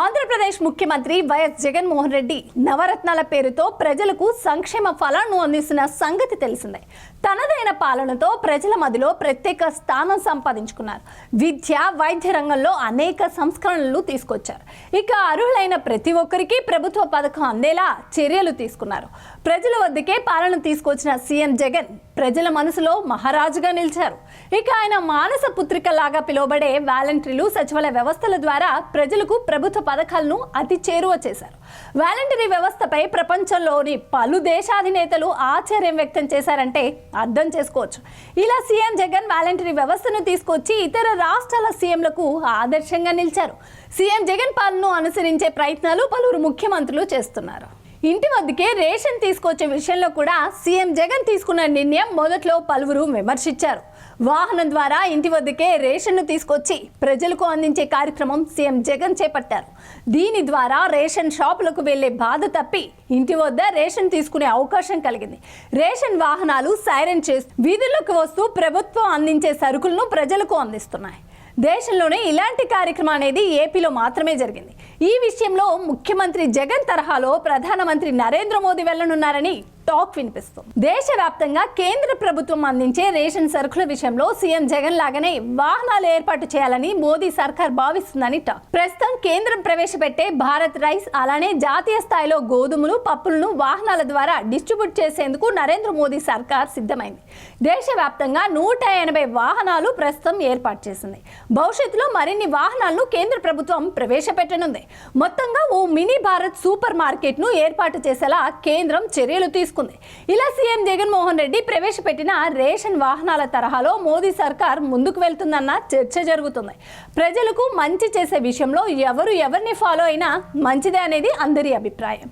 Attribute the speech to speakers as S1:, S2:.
S1: ఆంధ్రప్రదేశ్ ముఖ్యమంత్రి వైఎస్ జగన్మోహన్ రెడ్డి నవరత్నాల పేరుతో ప్రజలకు సంక్షేమ ఫలాలను అందిస్తున్న సంగతి తెలిసిందే. తనదైన పాలనతో ప్రజల మధ్యలో ప్రత్యేక స్థానం సంపాదించుకున్నారు. విద్య వైద్య రంగంలో అనేక సంస్కరణలు తీసుకొచ్చారు. ఇక అర్హులైన ప్రతి ఒక్కరికి ప్రభుత్వ పథకం అందేలా చర్యలు తీసుకున్నారు. ప్రజల వద్దకే పాలన తీసుకొచ్చిన సీఎం జగన్ ప్రజల మనసులో మహారాజుగా నిలిచారు. ఇక ఆయన మానస పుత్రిక లాగా పిలువబడే వాలంటీర్లు సచివాలయ వ్యవస్థల ద్వారా ప్రజలకు ప్రభుత్వ పథకాలను అతి చేరువ చేశారు. వాలంటరీ వ్యవస్థపై ప్రపంచంలోని పలు దేశాధినేతలు ఆశ్చర్యం వ్యక్తం చేశారంటే అర్థం చేసుకోవచ్చు. ఇలా సీఎం జగన్ వాలంటరీ వ్యవస్థను తీసుకొచ్చి ఇతర రాష్ట్రాల సీఎంలకు ఆదర్శంగా నిలిచారు. సీఎం జగన్ పాలనను అనుసరించే ప్రయత్నాలు పలువురు ముఖ్యమంత్రులు చేస్తున్నారు. ఇంటి వద్దకే రేషన్ తీసుకొచ్చే విషయంలో కూడా సీఎం జగన్ తీసుకున్న నిర్ణయం మొదట్లో పలువురు విమర్శించారు. వాహనం ద్వారా ఇంటి వద్దకే రేషన్ను తీసుకొచ్చి ప్రజలకు అందించే కార్యక్రమం సీఎం జగన్ చేపట్టారు. దీని ద్వారా రేషన్ షాపులకు వెళ్ళే బాధ తప్పి ఇంటి వద్ద రేషన్ తీసుకునే అవకాశం కలిగింది. రేషన్ వాహనాలు సైరన్ చేస్తూ వీధుల్లోకి వస్తూ ప్రభుత్వం అందించే సరుకులను ప్రజలకు అందిస్తున్నాయి. దేశంలోనే ఇలాంటి కార్యక్రమం అనేది ఏపీలో మాత్రమే జరిగింది. ఈ విషయంలో ముఖ్యమంత్రి జగన్ తరహాలో ప్రధానమంత్రి నరేంద్ర మోదీ వెళ్ళనున్నారని టాక్ వినిపిస్తుంది. దేశవ్యాప్తంగా కేంద్ర ప్రభుత్వం అందించే రేషన్ సరుకుల విషయంలో సీఎం జగన్ లాగానే వాహనాలు ఏర్పాటు చేయాలని మోదీ సర్కార్ భావిస్తుందని టాక్. ప్రస్తుతం కేంద్రం ప్రవేశపెట్టే భారత్ రైస్ అలానే జాతీయ స్థాయిలో గోధుమలు పప్పులను వాహనాల ద్వారా డిస్ట్రిబ్యూట్ చేసేందుకు నరేంద్ర మోదీ సర్కార్ సిద్ధమైంది. దేశవ్యాప్తంగా నూట ఎనభై వాహనాలు ప్రస్తుతం ఏర్పాటు చేసింది. భవిష్యత్తులో మరిన్ని వాహనాలను కేంద్ర ప్రభుత్వం ప్రవేశపెట్టనుంది. మొత్తంగా ఓ మినీ భారత్ సూపర్ మార్కెట్ను ఏర్పాటు చేసేలా కేంద్రం చర్యలు తీసుకుంది. ఇలా సీఎం జగన్మోహన్ రెడ్డి ప్రవేశపెట్టిన రేషన్ వాహనాల తరహాలో మోదీ సర్కార్ ముందుకు వెళ్తుందన్న చర్చ జరుగుతుంది. ప్రజలకు మంచి చేసే విషయంలో ఎవరు ఎవరిని ఫాలో అయినా మంచిదే అనేది అందరి అభిప్రాయం.